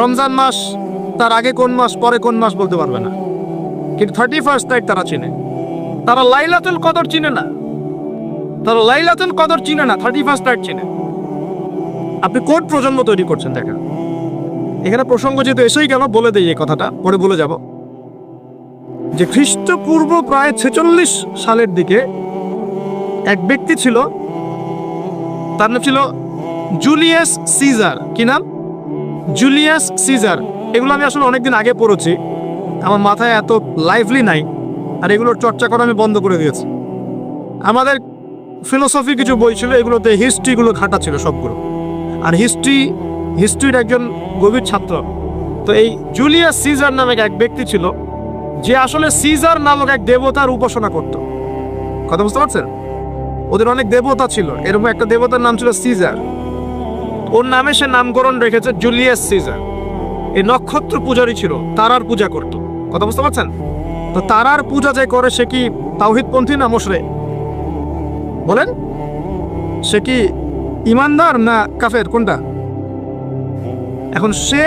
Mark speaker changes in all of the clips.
Speaker 1: রমজান মাস তার আগে কোন মাস, পরে কোন মাস বলতে পারবে না। কিন্তু থার্টি ফার্স্ট নাইট তারা চিনে। তারা লাইলাতুল কদর চিনে না। তারা লাইলাতুল কদর চিনে না থার্টি ফার্স্ট নাইট চিনে। আপনি কোন প্রজন্ম তৈরি করছেন দেখা এখানে প্রসঙ্গ যেহেতু এসেই গেল, বলে দেই এই কথাটা, পরে বলে যাব। যে খ্রিস্টপূর্ব প্রায় ছেচল্লিশ সালের দিকে এক ব্যক্তি ছিল, তার নাম ছিল জুলিয়াস সিজার। কি নাম? জুলিয়াস সিজার এগুলো আমি আসলে অনেকদিন আগে পড়েছি। আমার মাথায় এত লাইভলি নাই, আর এগুলোর চর্চা করা আমি বন্ধ করে দিয়েছি। আমাদের ফিলোসফি কিছু বই ছিল, এগুলোতে হিস্ট্রিগুলো ঘাটা ছিল সবগুলো। আর হিস্ট্রি হিস্ট্রির একজন গভীর ছাত্র। তো এই জুলিয়াস সিজার নামে এক ব্যক্তি ছিল, যে আসলে সিজার নামক এক দেবতার উপাসনা করত। কথা বুঝতে পারছেন? ওদের অনেক দেবতা ছিল, এরকম একটা দেবতার নাম ছিল সিজার ওর নামে সে নামকরণ রেখেছে জুলিয়াস সিজার। এই নক্ষত্র পূজারই ছিল, তারার পূজা করত। কথা বুঝতে পারছেন? তো তারার পূজা যে করে, সে কি তাওহিদপন্থী না মোশরে বলেন, সে কি ইমানদার না কাফের? কোনটা? এখন সে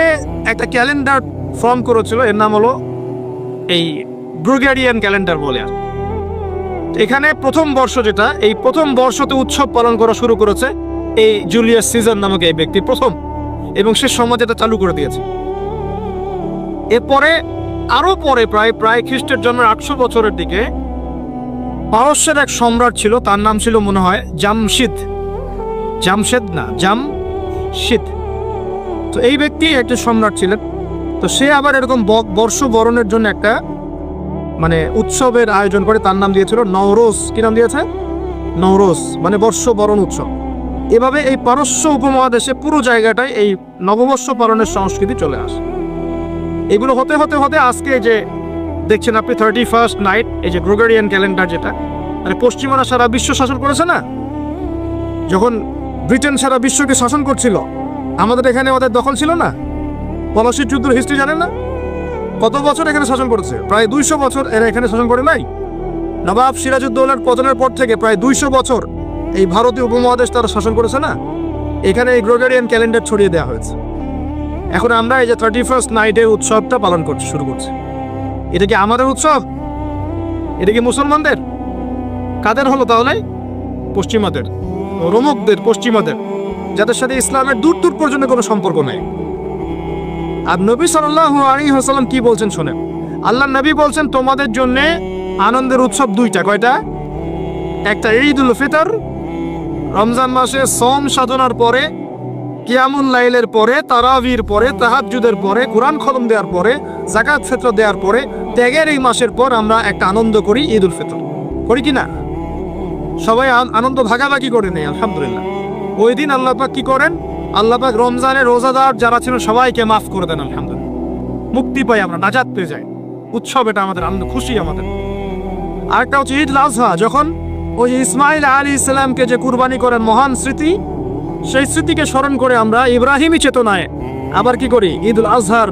Speaker 1: একটা ক্যালেন্ডার ফর্ম করেছিল, এর নাম হলো এই ব্রুগেরিয়ান ক্যালেন্ডার বলে আর এখানে প্রথম বর্ষ যেটা, এই প্রথম বর্ষতে উৎসব পালন করা শুরু করেছে এই জুলিয়াস সিজন নামক এই ব্যক্তি প্রথম এবং সে সমাজ এটা চালু করে দিয়েছে। এরপরে আরও পরে প্রায় প্রায় খ্রিস্টের জন্মের আটশো বছরের দিকে পারস্যের এক সম্রাট ছিল, তার নাম ছিল মনে হয় জামশিদ। জামশেদ না, জামশিদ। তো এই ব্যক্তি একটা সম্রাট ছিলেন। তো সে আবার এরকম ব- বর্ষ বরণের জন্য একটা মানে উৎসবের আয়োজন করে, তার নাম দিয়েছিল নওরোজ। কি নাম দিয়েছে? নওরোজ মানে বর্ষ বরণ উৎসব। এভাবে এই পারস্য উপমহাদেশে পুরো জায়গাটায় এই নববর্ষ পালনের সংস্কৃতি চলে আসে। এগুলো হতে হতে হতে আজকে যে দেখছেন আপনি থার্টি ফার্স্ট নাইট এই যে গ্রোগেরিয়ান ক্যালেন্ডার যেটা মানে পশ্চিমারা সারা বিশ্ব শাসন করেছে না? যখন ব্রিটেন সারা বিশ্বকে শাসন করছিল, আমাদের এখানে ওদের দখল ছিল না? পলাশির যুদ্ধের হিস্ট্রি জানেন না? কত বছর এখানে শাসন করেছে? প্রায় দুইশো বছর এরা এখানে শাসন করে নাই? নবাব সিরাজউদ্দৌলার পতনের পর থেকে প্রায় দুইশো বছর এই ভারতীয় উপমহাদেশ তারা শাসন করেছে না? এখানে এই গ্রোগেরিয়ান ক্যালেন্ডার ছড়িয়ে দেওয়া হয়েছে। এখন আমরা এই যে থার্টি ফার্স্ট নাইটের উৎসবটা পালন করছি শুরু করছি। এটা কি আমাদের উৎসব? এটা কি মুসলমানদের? কাদের হলো তাহলে? পশ্চিমাদের। রোমকদের, পশ্চিমাদের। যাদের সাথে ইসলামের দূর দূর পর্যন্ত কোনো সম্পর্ক নেই। আর নবী সাল্লাল্লাহু আলাইহি ওয়াসাল্লাম কি বলছেন শোনেন? আল্লাহ নবী বলছেন, তোমাদের জন্য আনন্দের উৎসব দুইটা। কয়টা? একটা ঈদ উল ফিতর রমজান মাসে সোম সাধনার পরে, কিয়ামুল লাইলের পরে, তারাবির পরে, তাহাজ্জুদের পরে, কোরআন খতম দেওয়ার পরে জাকাত ফিতর দেওয়ার পরে, ত্যাগের এই মাসের পর আমরা একটা আনন্দ করি ঈদ উল ফিতর। করি কি না? সবাই আনন্দ ভাগাভাগি করে নেই আলহামদুলিল্লাহ। ওই দিন আল্লাহ পাক কি করেন? আল্লাহ পাক রমজানের রোজাদার যারা ছিল, সবাইকে মাফ করে দেন, আলহামদুলিল্লাহ। মুক্তি পাই আমরা নাজাত পেয়ে যাই। উৎসব এটা আমাদের, আনন্দ, খুশি আমাদের। আরেকটা হচ্ছে ঈদ লাজহা যখন ওই ইসমাইল আলী ইসলামকে যে কুরবানি করেন মহান স্মৃতি, সেই স্মৃতিকে স্মরণ করে আমরা ইব্রাহিমী চেতনায় আবার কি করি? ঈদ উল আজহার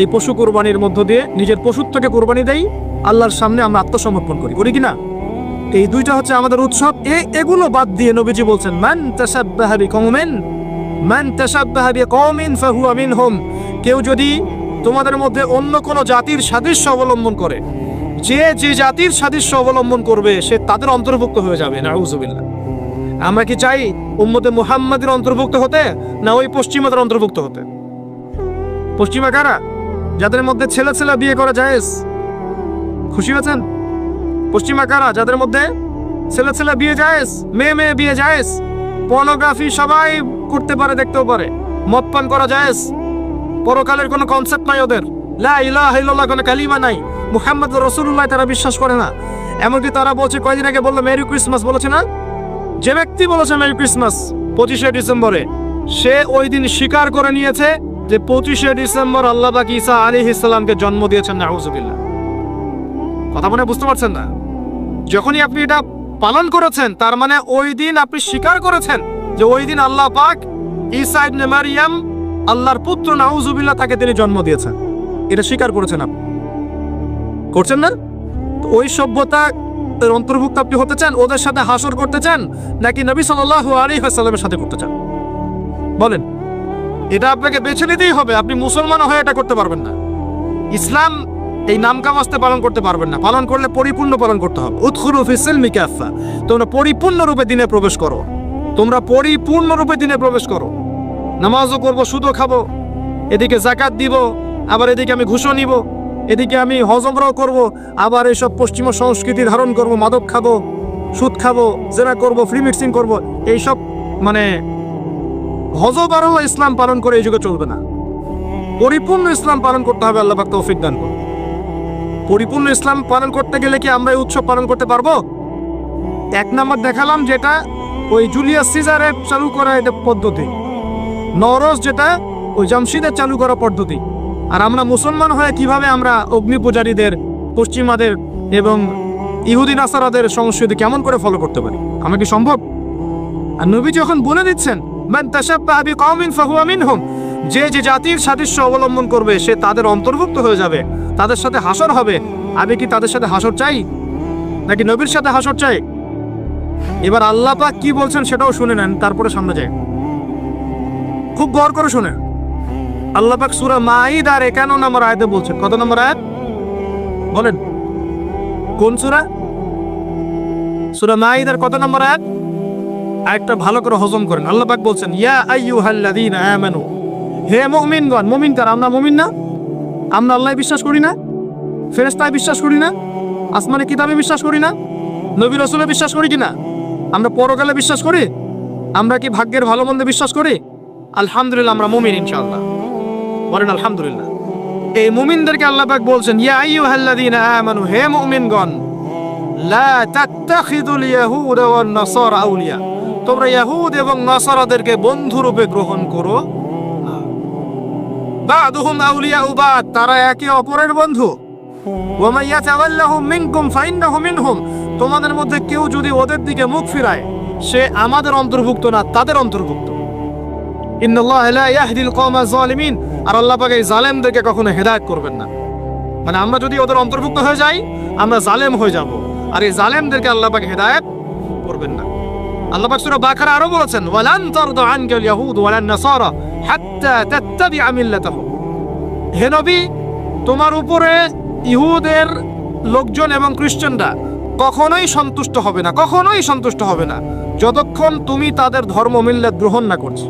Speaker 1: এই পশু কুরবানির মধ্য দিয়ে নিজের পশুত্বকে কুরবানি দেই, আল্লাহর সামনে আমরা আত্মসমর্পণ করি। করি কিনা এই দুইটা হচ্ছে আমাদের উৎসব। এগুলো বাদ দিয়ে নবীজি বলছেন ম্যান মান তাসাব্বাহা বিকওমিন, মান তাসাব্বাহা বিকওমিন ফাহুয়া মিনহুম। কেউ যদি তোমাদের মধ্যে অন্য কোন জাতির সাদৃশ্য অবলম্বন করে যে যে জাতির সাদৃশ্য অবলম্বন করবে, সে তাদের অন্তর্ভুক্ত হয়ে যাবে। নাউজুবিল্লাহ। আমরা কি চাই উম্মতে মুহাম্মাদের অন্তর্ভুক্ত হতে, না ওই পশ্চিমাদের অন্তর্ভুক্ত হতে? পশ্চিমা কারা? যাদের মধ্যে ছেলে ছেলে বিয়ে করা জায়েজ। খুশি হয়েছেন পশ্চিমা কারা? যাদের মধ্যে ছেলে ছেলে বিয়ে জায়েজ, মেয়ে মেয়ে বিয়ে জায়েজ। পর্নোগ্রাফি সবাই করতে পারে, দেখতেও পারে। মদ পান করা জায়েজ। পরকালের কোনো কনসেপ্ট নাই ওদের। লা কোনো কালিমা নাই। মুহাম্মদ রসুল্লাহ তারা বিশ্বাস করে না। এমনকি তারা বলছে, কয়দিন আগে বলল, মেরি ক্রিসমাস বলেছে না? যে ব্যক্তি বলেছে মেরি ক্রিসমাস পঁচিশে ডিসেম্বরে, সে ওই দিন স্বীকার করে নিয়েছে যে পঁচিশে ডিসেম্বর আল্লাহ ঈসা আলী ইসলামকে জন্ম দিয়েছেন, নাউজুবিল্লাহ। কথা মনে বুঝতে পারছেন না? যখনই আপনি এটা পালন করেছেন, তার মানে ওই দিন আপনি স্বীকার করেছেন যে ওই দিন আল্লাহ পাক ঈসা ইবনে মারিয়াম, আল্লাহর পুত্র, নাউজুবিল্লাহ, তাকে তিনি জন্ম দিয়েছেন। এটা স্বীকার করেছেন আপনি। করছেন না? ওই সভ্যতা অন্তর্ভুক্ত আপনি হতে চান, ওদের সাথে হাসর করতে চান, নাকি নবী সাল্লাল্লাহু আলাইহি ওয়াসাল্লামের সাথে করতে চান? বলেন, এটা আপনাকে বেছে নিতেই হবে, আপনি মুসলমান হয়ে এটা করতে পারবেন না। ইসলাম এই নাম কামাস্তে পালন করতে পারবেন না। পালন করলে পরিপূর্ণ পালন করতে হবে। উৎখুরু ফিসিল মিকাফা তোমরা পরিপূর্ণ রূপে দিনে প্রবেশ করো। তোমরা পরিপূর্ণ রূপে দিনে প্রবেশ করো। নামাজও করব, সুদও খাব, এদিকে জাকাত দিব আবার এদিকে আমি ঘুষও নিব, এদিকে আমি হজমরাও করব, আবার এইসব পশ্চিমা সংস্কৃতি ধারণ করব, মাদক খাব, সুদ খাব জেরা করব ফ্রি মিক্সিং করব, এইসব মানে হজবারও ইসলাম পালন করে এই যুগে চলবে না। পরিপূর্ণ ইসলাম পালন করতে হবে, আল্লাহ তৌফিক দান করুন। পরিপূর্ণ ইসলাম পালন করতে গেলে কি আমরা এই উৎসব পালন করতে পারব? এক নম্বর দেখালাম যেটা ওই জুলিয়াস সিজারের চালু করা পদ্ধতি। নরস যেটা ওই জামশিদের চালু করা পদ্ধতি। আর আমরা মুসলমান হয়ে কীভাবে আমরা অগ্নি পূজারীদের, পশ্চিমাদের এবং ইহুদিন নাসারাদের সংস্কৃতি কেমন করে ফলো করতে পারি? আমরা কি সম্ভব? আর নবী যখন বলে দিচ্ছেন ফাহুয়া যে যে জাতির সাদৃশ্য অবলম্বন করবে, সে তাদের অন্তর্ভুক্ত হয়ে যাবে, তাদের সাথে হাসর হবে। আমি কি তাদের সাথে হাসর চাই? নাকি নবীর সাথে হাসর চাই? এবার আল্লাহ পাক কি বলছেন সেটাও শুনে নেন, তারপরে সামনে যায় খুব গর করে শুনে। আল্লাহ পাক সূরা মাঈদার 51 নম্বর আয়াতে বলছেন কত নম্বর আয়াত? বলেন। কোন সূরা? সূরা মাঈদার কত নম্বর আয়াত? আরেকটা ভালো করে হজম করেন। আল্লাহ পাক বলছেন, ইয়া আইয়ুহাল্লাযীনা আমানু। হে মুমিনগণ মুমিন কার আমরা মুমিন না? আমরা আল্লাহ বিশ্বাস করি না? ফেরেশতায় বিশ্বাস করি না? আসমানে কিতাবে বিশ্বাস করি না? নবী রাসূলে বিশ্বাস করি কিনা? আমরা পরকালে বিশ্বাস করি? আমরা কি ভাগ্যের ভালো মন্দে বিশ্বাস করি? আলহামদুলিল্লাহ, আমরা মুমিন ইনশাআল্লাহ। বলেন, আলহামদুলিল্লাহ। এই মুমিনদেরকে আল্লাহ পাক বলছেন, ইয়া আইয়ুহাল্লাযীনা আমানু, হে মুমিনগণ, লা তাত্তাখিদুল ইয়াহুদা ওয়ান নাসারা আউলিয়া। তোমরা ইয়াহুদ এবং নাসারাদেরকে বন্ধু রূপে গ্রহণ করো। বাদুহুম আউলিয়া বাদ, তারা একে অপরের বন্ধু। ওয়া মান ইয়াতাওয়াল্লাহুম মিনকুম ফাইন্নাহু মিনহুম, তোমাদের মধ্যে কেউ যদি ওদের দিকে মুখ ফিরায়, সে আমাদের অন্তর্ভুক্ত না, তাদের অন্তর্ভুক্ত। আর আল্লাহ এই জালেমদেরকে কখনো হেদায়েত করবেন না। মানে আমরা যদি ওদের অন্তর্ভুক্ত হয়ে যাই, আমরা জালেম হয়ে যাব। আর এই জালেমদেরকে আল্লাহ হেদায়েত করবেন না। আল্লাহ আরও বলেছেন, ওয়ালান তোমার উপরে ইহুদের লোকজন এবং খ্রিস্টানরা কখনোই সন্তুষ্ট হবে না, কখনোই সন্তুষ্ট হবে না। যতক্ষণ তুমি তাদের ধর্ম মিল্লাত গ্রহণ না করছ।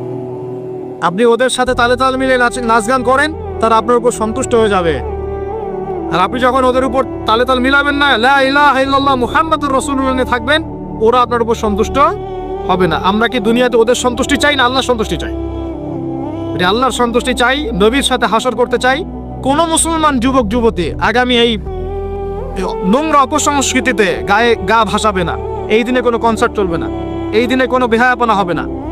Speaker 1: আপনি ওদের সাথে তালে তাল মিলে নাচ নাচ গান করেন, তারা আপনার উপর সন্তুষ্ট হয়ে যাবে। আর আপনি যখন ওদের উপর তালে তাল মিলাবেন না, লা ইলাহা ইল্লাল্লাহ মুহাম্মাদুর রাসূলুল্লাহ নিয়ে থাকবেন, ওরা আপনার উপর সন্তুষ্ট হবে না। আমরা কি দুনিয়াতে ওদের সন্তুষ্টি চাই না আল্লাহর সন্তুষ্টি চাই? যদি আল্লাহর সন্তুষ্টি চাই, নবীর সাথে হাসর করতে চাই, কোন মুসলমান যুবক, যুবতী আগামী এই নোংরা অপসংস্কৃতিতে গায়ে গা ভাসাবে না। এই দিনে কোনো কনসার্ট চলবে না। এই দিনে কোনো বেহায়াপনা হবে না।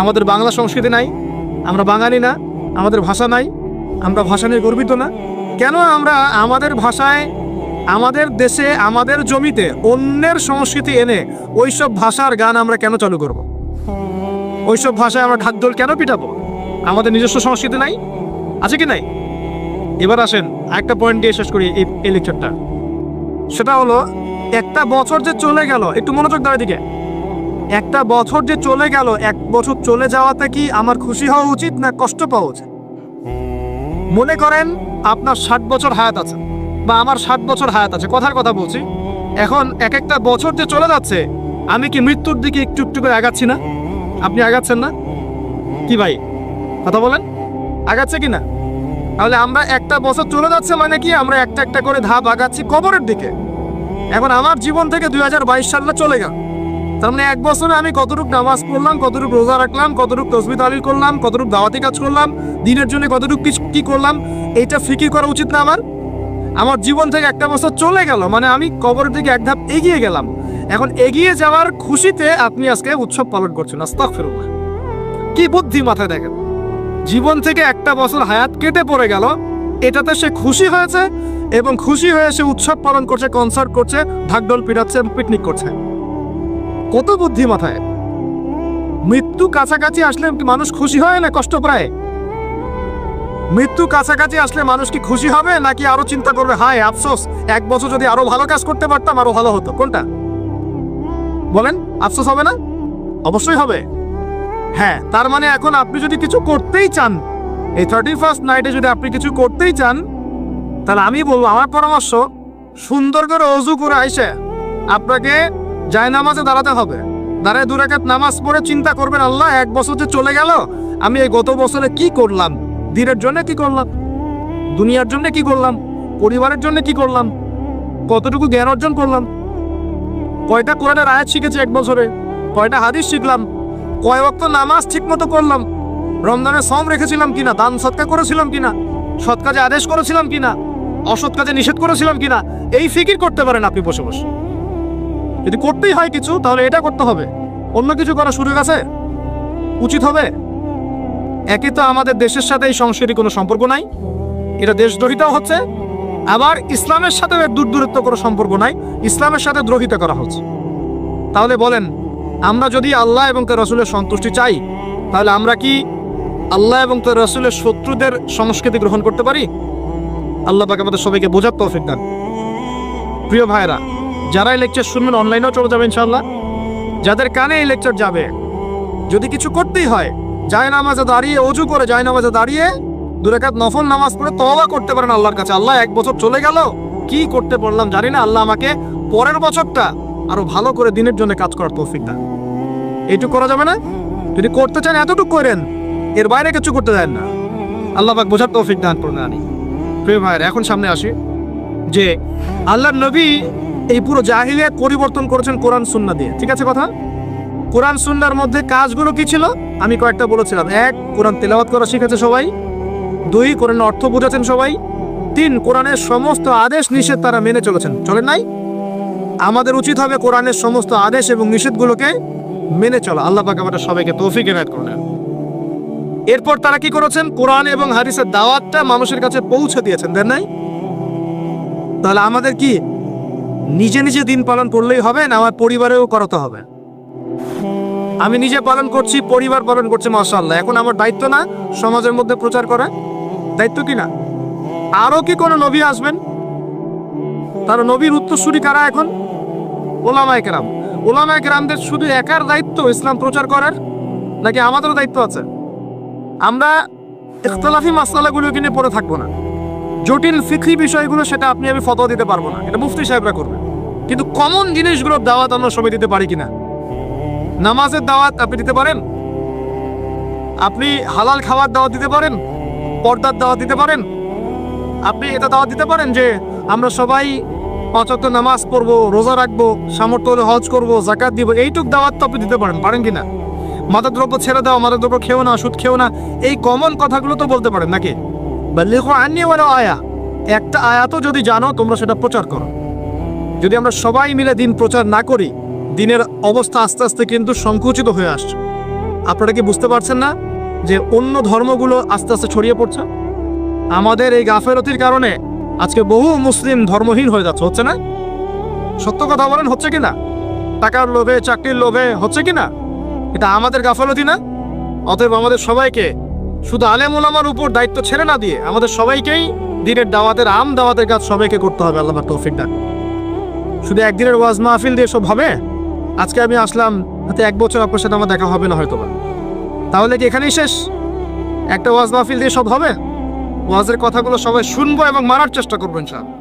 Speaker 1: আমাদের বাংলা সংস্কৃতি নাই, আমরা বাঙালি না, আমাদের ভাষা নাই, আমরা ভাষা নিয়ে গর্বিত না। কেন আমরা আমাদের ভাষায়, আমাদের দেশে, আমাদের জমিতে অন্যের সংস্কৃতি এনে ওইসব ভাষার গান আমরা কেন চালু করব? ওইসব ভাষায় আমরা ঢাকঢোল কেন পিটাবো? আমাদের নিজস্ব সংস্কৃতি নাই? আছে কি নাই? এবার আসেন একটা পয়েন্ট দিয়ে শেষ করি এই লেকচারটা সেটা হলো, একটা বছর যে চলে গেল, একটু মনোযোগ দেওয়ার দিকে একটা বছর যে চলে গেল, এক বছর চলে যাওয়াতে কি আমার খুশি হওয়া উচিত না কষ্ট পাওয়া উচিত? মনে করেন আপনার ষাট বছর হায়াত আছে, বা আমার ষাট বছর হায়াত আছে, কথার কথা বলছি। এখন এক একটা বছর যে চলে যাচ্ছে, আমি কি মৃত্যুর দিকে একটু একটু করে আগাচ্ছি না? আপনি আগাচ্ছেন না? কি ভাই, কথা বলেন। আগাচ্ছে কি না? তাহলে আমরা একটা বছর চলে যাচ্ছে মানে কি, আমরা একটা একটা করে ধাপ আগাচ্ছি কবরের দিকে। এখন আমার জীবন থেকে দুই হাজার বাইশ সালে চলে গেল। তার মানে এক বছরে আমি কতটুকু নামাজ পড়লাম, কতটুকু রোজা রাখলাম, কতটুকু তসবি তালিল করলাম, কতটুকু দাওয়াতি কাজ করলাম, দিনের জন্য কতটুকু কি করলাম এইটা ফিকির করা উচিত না আমার? আমার জীবন থেকে একটা বছর চলে গেল মানে আমি কবরের দিকে এক ধাপ এগিয়ে গেলাম। এখন এগিয়ে যাওয়ার খুশিতে আপনি আজকে উৎসব পালন করছেন, আস্তাগফিরুল্লাহ। কি বুদ্ধি মাথায় দেখেন। জীবন থেকে একটা বছর হায়াত কেটে পড়ে গেল, এটাতে সে খুশি হয়েছে, এবং খুশি হয়ে সে উৎসব পালন করছে কনসার্ট করছে, ঢাকঢোল পিটাচ্ছে পিকনিক করছে। কত বুদ্ধি মাথায়? মৃত্যু কাছাকাছি আসলে মানুষ খুশি হয় না কষ্ট পায়? মৃত্যু কাছাকাছি আসলে মানুষ কি খুশি হবে নাকি আরও চিন্তা করবে, হায় আফসোস, এক বছর যদি আরও ভালো কাজ করতে পারতাম, আরও ভালো হতো। কোনটা? বলেন, আফসোস হবে না? অবশ্যই হবে। হ্যাঁ তার মানে এখন আপনি যদি কিছু করতেই চান, এই থার্টি ফার্স্ট নাইটে যদি আপনি কিছু করতেই চান, তাহলে আমি বলব, আমার পরামর্শ, সুন্দর করে অজু করে আইসে, আপনাকে জায় নামাজে দাঁড়াতে হবে। দাঁড়ায় দু রাকাত নামাজ পড়ে চিন্তা করবেন, আল্লাহ, এক বছর যে চলে গেল, আমি এই গত বছরে কি করলাম? দিনের জন্য কি করলাম? দুনিয়ার জন্য কি করলাম? পরিবারের জন্য কি করলাম? কতটুকু জ্ঞান অর্জন করলাম? কয়টা কোরআনের আয়াত শিখেছি এক বছরে? কয়টা হাদিস শিখলাম? কয় ওয়াক্ত নামাজ ঠিক মতো করলাম? রমজানে সম রেখেছিলাম কিনা? দান সৎকা করেছিলাম কিনা? সৎ কাজে আদেশ করেছিলাম কিনা? অসৎ কাজে নিষেধ করেছিলাম কিনা? এই ফিকির করতে পারেন আপনি বসে বসে। যদি করতেই হয় কিছু, তাহলে এটা করতে হবে। অন্য কিছু করার সুযোগ আছে? উচিত হবে? একে তো আমাদের দেশের সাথে এই সংস্কৃতি কোনো সম্পর্ক নাই। এটা দেশদ্রোহিতাও হচ্ছে। আবার ইসলামের সাথেও দূর দূরত্ব কোনো সম্পর্ক নাই। ইসলামের সাথে দ্রোহিতা করা হচ্ছে। তাহলে বলেন, আমরা যদি আল্লাহ এবং তার রসুলের সন্তুষ্টি চাই, তাহলে আমরা কি আল্লাহ এবং তার রসুলের শত্রুদের সংস্কৃতি গ্রহণ করতে পারি? আল্লাহ পাক আমাদের সবাইকে বোঝার তৌফিক দান। প্রিয় ভাইরা যারা এই লেকচার শুনবেন অনলাইনেও চলে যাবে ইনশাল্লাহ যাদের কানে এই লেকচার যাবে, যদি কিছু করতেই হয় যায় নামাজে দাঁড়িয়ে অজু করে যায় নামাজে দাঁড়িয়ে দুরেকাত নফল নামাজ পড়ে তওবা করতে পারেন আল্লাহর কাছে। আল্লাহ এক বছর চলে গেল, কি করতে পারলাম জানি না। আল্লাহ আমাকে পরের বছরটা আরও ভালো করে দিনের জন্য কাজ করার তৌফিক দান। এইটুকু করা যাবে না? যদি করতে চান এতটুকু করেন, এর বাইরে কিছু করতে দেন না। আল্লাহ পাক বোঝার তৌফিক দান করুন আনি প্রিয় ভাইয়ের, এখন সামনে আসি যে আল্লাহর নবী এই পুরো জাহিলিয়াত পরিবর্তন করেছেন কোরআন সুন্নাহ দিয়ে। ঠিক আছে কথা? কোরআন সুন্নার মধ্যে কাজগুলো কি ছিল? আমি কয়েকটা বলেছিলাম। এক, কোরআন তেলাওয়াত করা শিখেছে সবাই। দুই কোরআন অর্থ বুঝেছেন সবাই। তিন, কোরআনের সমস্ত আদেশ নিষেধ তারা মেনে চলেছেন। চলেন নাই? আমাদের উচিত হবে কোরআনের সমস্ত আদেশ এবং নিষেধগুলোকে মেনে চলা। আল্লাহ পাক আমাদের সবাইকে তৌফিক এনায়ত করলেন এরপর তারা কি করেছেন? কোরআন এবং হাদিসের দাওয়াতটা মানুষের কাছে পৌঁছে দিয়েছেন। দেন নাই? তাহলে আমাদের কি নিজে নিজে দিন পালন করলেই হবে না, আমার পরিবারেও করাতে হবে। আমি নিজে পালন করছি, পরিবার পালন করছে, মাশাআল্লাহ। এখন আমার দায়িত্ব না, সমাজের মধ্যে প্রচার করা। দায়িত্ব কি না? আরও কি কোনো নবী আসবেন? তার নবীর উত্তরসূরি কারা এখন? ওলামায় কেরাম। ওলামায় কেরামদের শুধু একার দায়িত্ব ইসলাম প্রচার করার, নাকি আমাদেরও দায়িত্ব আছে? আমরা ইখতলাফি মাসালাগুলো নিয়ে পড়ে থাকব না। জটিল ফিক্রি বিষয়গুলো সেটা আপনি আমি ফতোয়া দিতে পারব না। এটা মুফতি সাহেবরা করবে। কিন্তু কমন জিনিসগুলোর দাওয়াত আমরা সবাই দিতে পারি কিনা? নামাজের দাওয়াত আপনি দিতে পারেন? আপনি হালাল খাবার দাওয়াত দিতে পারেন? পর্দার দাওয়াত দিতে পারেন? আপনি এটা দাওয়াত দিতে পারেন যে, আমরা সবাই পাঁচত্ব নামাজ পড়ব, রোজা রাখব, সামর্থ্য হলে হজ করব জাকাত দিব, এইটুক দাওয়াত তো আপনি দিতে পারেন পারেন কিনা? মাদক দ্রব্য ছেড়ে দাও মাদক দ্রব্য খেও না সুদ খেও না, এই কমন কথাগুলো তো বলতে পারেন নাকি? বা লেখো আনিয়ে বলো আয়া। একটা আয়াতও যদি জানো, তোমরা সেটা প্রচার করো। যদি আমরা সবাই মিলে দিন প্রচার না করি, দিনের অবস্থা আস্তে আস্তে কিন্তু সংকুচিত হয়ে আসছে। আপনারা কি বুঝতে পারছেন না যে অন্য ধর্মগুলো আস্তে আস্তে ছড়িয়ে পড়ছে? আমাদের এই গাফেরতির কারণে আজকে বহু মুসলিম ধর্মহীন হয়ে যাচ্ছে, হচ্ছে না? সত্য কথা বলেন, হচ্ছে কি না টাকার লোভে, চাকরির লোভে, হচ্ছে কি না এটা আমাদের গাফলতি না? অতএব আমাদের সবাইকে শুধু আলেম ওলামার উপর দায়িত্ব ছেড়ে না দিয়ে আমাদের সবাইকেই দিনের দাওয়াতের আম দাওয়াতের কাজ সবাইকে করতে হবে, আল্লাহ তৌফিক দান। শুধু একদিনের ওয়াজ মাহফিল দিয়ে সব হবে? আজকে আমি আসলাম, হাতে এক বছর আপনার সাথে আমার দেখা হবে না হয়তো। তাহলে কি এখানেই শেষ? একটা ওয়াজ মাহফিল দিয়ে সব হবে? ওয়াজের কথাগুলো সবাই শুনব এবং মানার চেষ্টা করব ইনশাআল্লাহ।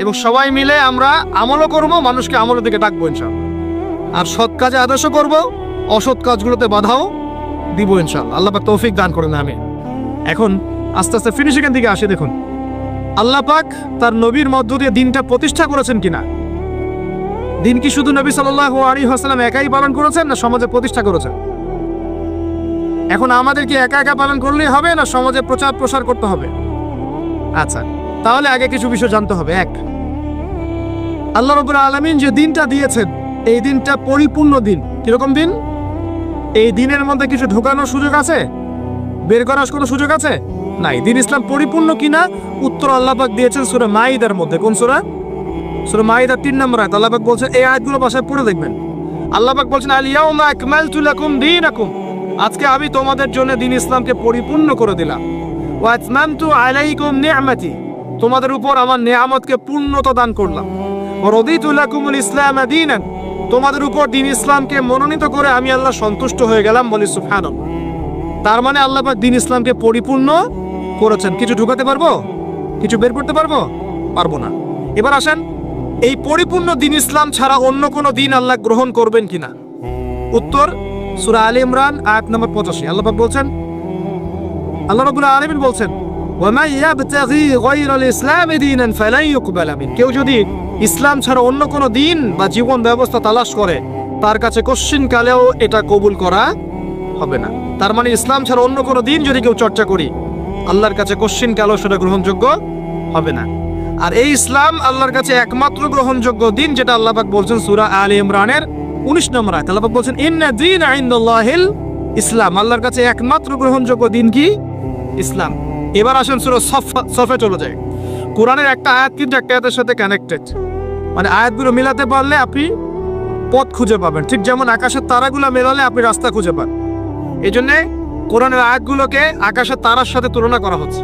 Speaker 1: এবং সবাই মিলে আমরা আমলও করব, মানুষকে আমলের দিকে ডাকবো ইনশাআল্লাহ। আর সৎ কাজে আদর্শ করব, অসৎ কাজগুলোতে বাধাও দিব ইনশাল্লাহ আল্লাহ পাক তৌফিক দান করেন আমি এখন আস্তে আস্তে ফিনিশিং এর দিকে আসে, দেখুন। আল্লাহ পাক তার নবীর মধ্য দিয়ে দিনটা প্রতিষ্ঠা করেছেন কিনা? দিন কি শুধু নবী সাল্লাল্লাহু আলাইহি ওয়াসাল্লাম একাই পালন করেছেন, না সমাজে প্রতিষ্ঠা করেছেন? এখন আমাদের কি একা একা পালন করলেই হবে, না সমাজে প্রচার প্রসার করতে হবে? আচ্ছা তাহলে আগে কিছু বিষয় জানতে হবে। এক, আল্লাহ রবুল আলমিন যে দিনটা দিয়েছেন, এই দিনটা পরিপূর্ণ দিন। কীরকম দিন? এই দিনের মধ্যে কিছু ঢোকানোর সুযোগ আছে? বের করার কোনো সুযোগ আছে? নাই, দিন ইসলাম পরিপূর্ণ কিনা? উত্তর আল্লাপাক দিয়েছেন সুরা মাইদার মধ্যে। কোন সুরা? সুরা মাইদার তিন নম্বর আয়াত। আল্লাপাক বলছেন, এই আয়াতগুলো বাসায় পড়ে দেখবেন। আল্লাপাক বলছেন আলিয়াউমা আকমালতু লাকুম দীনাকুম। আজকে আমি তোমাদের জন্য দিন ইসলামকে পরিপূর্ণ করে দিলাম। ওয়া আতমামতু আলাইকুম নি'মাতি তোমাদের উপর আমার নিয়ামতকে পূর্ণতা দান করলাম। ওয়া রাদিতু লাকুমুল ইসলাম দীনান। তোমাদের উপর দিন ইসলামকে মনোনীত করে আমি আল্লাহ সন্তুষ্ট হয়ে গেলাম বলি সুবহানাল্লাহ। তার মানে আল্লাহ দিন ইসলামকে পরিপূর্ণ করেছেন। কিছু ঢুকাতে পারব? কিছু বের করতে পারব? পারব না। এবার আসেন, এই পরিপূর্ণ দিন ইসলাম ছাড়া অন্য কোনো দিন আল্লাহ গ্রহণ করবেন কিনা? উত্তর সুরা আলী ইমরান, আয়াত নম্বর পঁচাশি। আল্লাহ বলছেন, আল্লাহ রাব্বুল আলামিন বলছেন কেউ যদি ইসলাম ছাড়া অন্য কোনো দিন বা জীবন ব্যবস্থা তালাশ করে, তার কাছে কোশ্চিন কালেও এটা কবুল করা হবে না। তার মানে ইসলাম ছাড়া অন্য কোনো দিন যদি কেউ চর্চা করি, আল্লাহর কাছে কোশ্চিন কালেও সেটা গ্রহণযোগ্য হবে না। আর এই ইসলাম আল্লাহর কাছে একমাত্র গ্রহণযোগ্য দিন যেটা আল্লাহবাক বলছেন সুরা আলী ইমরানের 19 নম্বর আল্লাহ বলছেন, ইন্না দিন ইনদাল্লাহিল ইসলাম। আল্লাহর কাছে একমাত্র গ্রহণযোগ্য দিন কি? ইসলাম। এবার আসেন সূরা সফ চলে যায় কোরআনের একটা আয়াত কিন্তু একটা আয়াতের সাথে কানেক্টেড মানে আয়াতগুলো মিলাতে পারলে আপনি পথ খুঁজে পাবেন। ঠিক যেমন আকাশের তারাগুলো মেলালে আপনি রাস্তা খুঁজে পান। এই জন্যে কোরআনের আয়াতগুলোকে আকাশের তারার সাথে তুলনা করা হচ্ছে।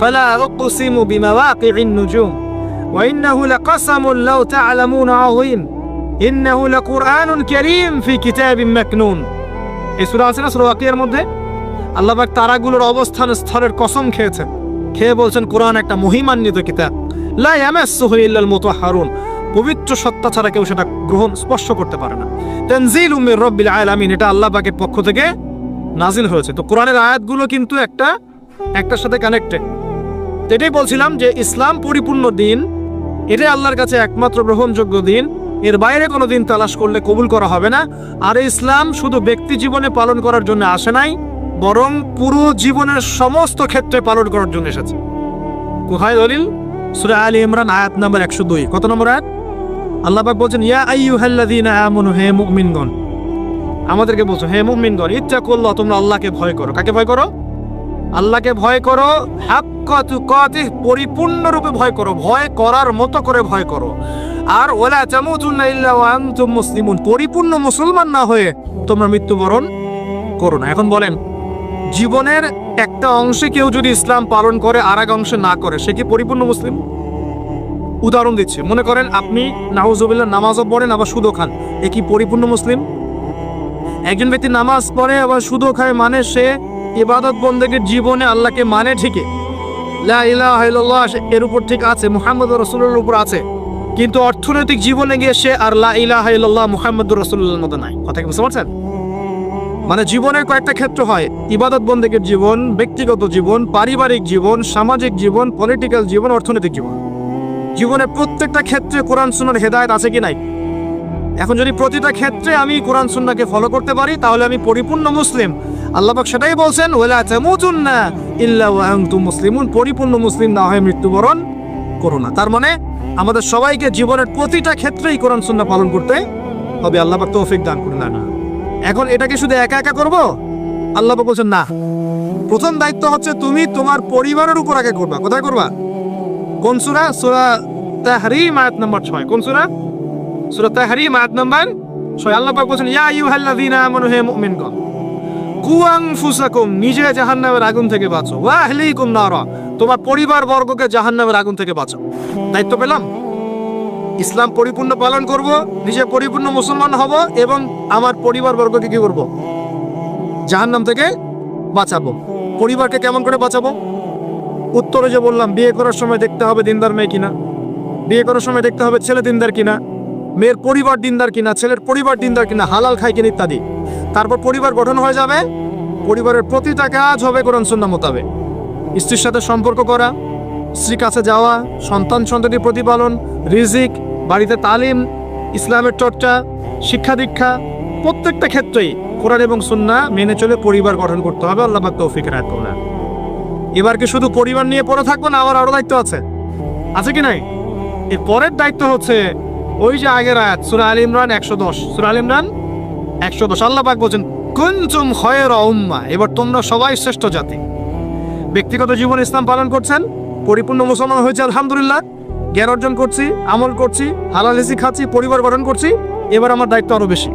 Speaker 1: ফালা নুজুম আছে না ওয়াকিয়ার মধ্যে? আল্লাহ পাক তারাগুলোর অবস্থান স্তরের কসম খেয়েছেন। খেয়ে বলছেন, কোরআন একটা মহিমান্বিত কিতাব। লা ইয়ামাসসুহু ইল্লাল মুতাহহারুন পবিত্র সত্তা ছাড়া কেউ সেটা গ্রহণ, স্পর্শ করতে পারে না। তানজিল মির রাব্বিল আলামিন, এটা আল্লাহ পাকের পক্ষ থেকে নাজিল হয়েছে। তো কোরআনের আয়াতগুলো কিন্তু একটা, একটার সাথে কানেক্টেড এটাই বলছিলাম যে, ইসলাম পরিপূর্ণ দিন, এটাই আল্লাহর কাছে একমাত্র গ্রহণযোগ্য দিন। এর বাইরে কোনো দিন তালাশ করলে কবুল করা হবে না। আর ইসলাম শুধু ব্যক্তি জীবনে পালন করার জন্য আসে নাই বরং পুরো জীবনের সমস্ত ক্ষেত্রে পালন করার জন্য এসেছে। কোথায় দলিল? সূরা আলী ইমরান, আয়াত নাম্বার একশো দুই। কত নম্বর আয়াত? আল্লাহ পাক বলছেন, ইয়া আইয়ুহাল্লাযীনা আমানু, হে মুমিনগণ। আমাদেরকে বলছো, হে মুমিনগণ, ইত্তাকুল্লাহ, তোমরা আল্লাহকে ভয় করো। কাকে ভয় করো? আল্লাহকে ভয় করো, হাক্কা তুকাতিহ, পরিপূর্ণরূপে ভয় করো, ভয় করার মতো করে ভয় করো। আর ওলা তামুতুন্না ইল্লা ওয়া আনতুম মুসলিমুন, পরিপূর্ণ মুসলমান না হয়ে তোমরা মৃত্যুবরণ করো না। এখন বলেন জীবনের একটা অংশে কেউ যদি ইসলাম পালন করে আর এক অংশে না করে, সে কি পরিপূর্ণ মুসলিম? উদাহরণ দিচ্ছে। মনে করেন আপনি নাউজুবিল্লাহ নামাজও পড়েন, আবার সুদও খান। এ কি পরিপূর্ণ মুসলিম? একজন ব্যক্তি নামাজ পড়ে, আবার সুদও খায় মানে সে ইবাদত বন্দেগের জীবনে আল্লাহকে মানে ঠিকই। এর উপর ঠিক আছে, মুহাম্মদ রসুলের উপর আছে। কিন্তু অর্থনৈতিক জীবনে গিয়ে সে আর লা ইলাহা ইল্লাল্লাহ, মুহাম্মদ রসুল্লাহর মতো নাই। কথা কি বুঝতে পারছেন? মানে জীবনের কয়েকটা ক্ষেত্র হয়। ইবাদত বন্দেগের জীবন, ব্যক্তিগত জীবন, পারিবারিক জীবন, সামাজিক জীবন পলিটিক্যাল জীবন, অর্থনৈতিক জীবন। জীবনের প্রত্যেকটা ক্ষেত্রে কোরআন, সুন্নার হেদায়েত আছে কি নাই? এখন যদি প্রতিটা ক্ষেত্রে আমি কোরআন সুন্নাহকে ফলো করতে পারি, তাহলে আমি পরিপূর্ণ মুসলিম। আল্লাহবাক সেটাই বলছেন, ওয়ালা মুসলিমুন পরিপূর্ণ মুসলিম না হয়ে মৃত্যুবরণ করো না। তার মানে আমাদের সবাইকে জীবনের প্রতিটা ক্ষেত্রেই কোরআন, সুন্না পালন করতে হবে। আল্লাহ তৌফিক দান করুন। না এখন এটাকে শুধু একা একা করব? আল্লাহ বলছেন, না। প্রথম দায়িত্ব হচ্ছে তুমি তোমার পরিবারের উপর আগে করবা। কোথায় করবা? কোন সূরা? সূরা তাহরিম নাম্বার 6 কোন সূরা? সূরা তাহরিম, আয়াত নাম্বার 6 আল্লাহ পাক বলেন ইয়া আইয়ুহাল্লাযীনা আমানু, হে মুমিনগণ কু আনফুসাকুম নিজে জাহান্নামের আগুন থেকে বাঁচো। ওয়া আহলিকুম তোমার পরিবার বর্গকে জাহান্নামের আগুন থেকে বাঁচো দায়িত্ব পেলাম? ইসলাম পরিপূর্ণ পালন করব, নিজে পরিপূর্ণ মুসলমান হব এবং আমার পরিবার বর্গকে কি করব? জাহান্নাম থেকে বাঁচাবো। পরিবারকে কেমন করে বাঁচাবো? উত্তরে যে বললাম, বিয়ে করার সময় দেখতে হবে দিনদার মেয়ে কিনা। বিয়ে করার সময় দেখতে হবে ছেলে দিনদার কিনা। মেয়ের পরিবার দিনদার কিনা, ছেলের পরিবার দিনদার কিনা, হালাল খায় কিনা ইত্যাদি। তারপর পরিবার গঠন হয়ে যাবে। পরিবারের প্রতিটা কাজ হবে কোরআন সুন্নাহ মোতাবেক। স্ত্রীর সাথে সম্পর্ক করা, স্ত্রীর কাছে যাওয়া সন্তান সন্ততি প্রতিপালন, রিজিক বাড়িতে তালিম, ইসলামের চর্চা, শিক্ষা দীক্ষা, প্রত্যেকটা ক্ষেত্রেই কোরআন এবং সুন্না মেনে চলে পরিবার গঠন করতে হবে। আল্লাহ তৌফিক রাখ না এবার কি শুধু পরিবার নিয়ে পড়ে থাকব না আমার আরও দায়িত্ব আছে? আছে কি নাই? এর পরের দায়িত্ব হচ্ছে ওই যে আগের আয়াত, সুরা আল ইমরান একশো দশ। সুরা আল ইমরান একশো দশ। আল্লাহ পাক বলছেন, কুনতুম খয়ের উম্মা। এবার তোমরা সবাই শ্রেষ্ঠ জাতি। ব্যক্তিগত জীবন ইসলাম পালন করছেন, পরিপূর্ণ মুসলমান হয়েছে, আলহামদুলিল্লাহ। জ্ঞান অর্জন করছি, আমল করছি, হালাল হেসি খাচ্ছি, পরিবার গঠন করছি, এবার আমার দায়িত্ব আরও বেশি।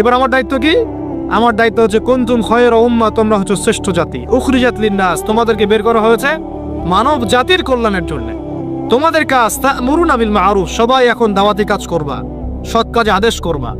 Speaker 1: এবার আমার দায়িত্ব কি? আমার দায়িত্ব হচ্ছে কুনতুম খয়ের উম্মা, তোমরা হচ্ছে শ্রেষ্ঠ জাতি। উখরি জাতলির নাস তোমাদেরকে বের করা হয়েছে মানব জাতির কল্যাণের জন্য। তোমাদের কাজ তা মরুন আবিল মারুফ, সবাই এখন দাওয়াতি কাজ করবা, সৎ কাজে আদেশ করবা।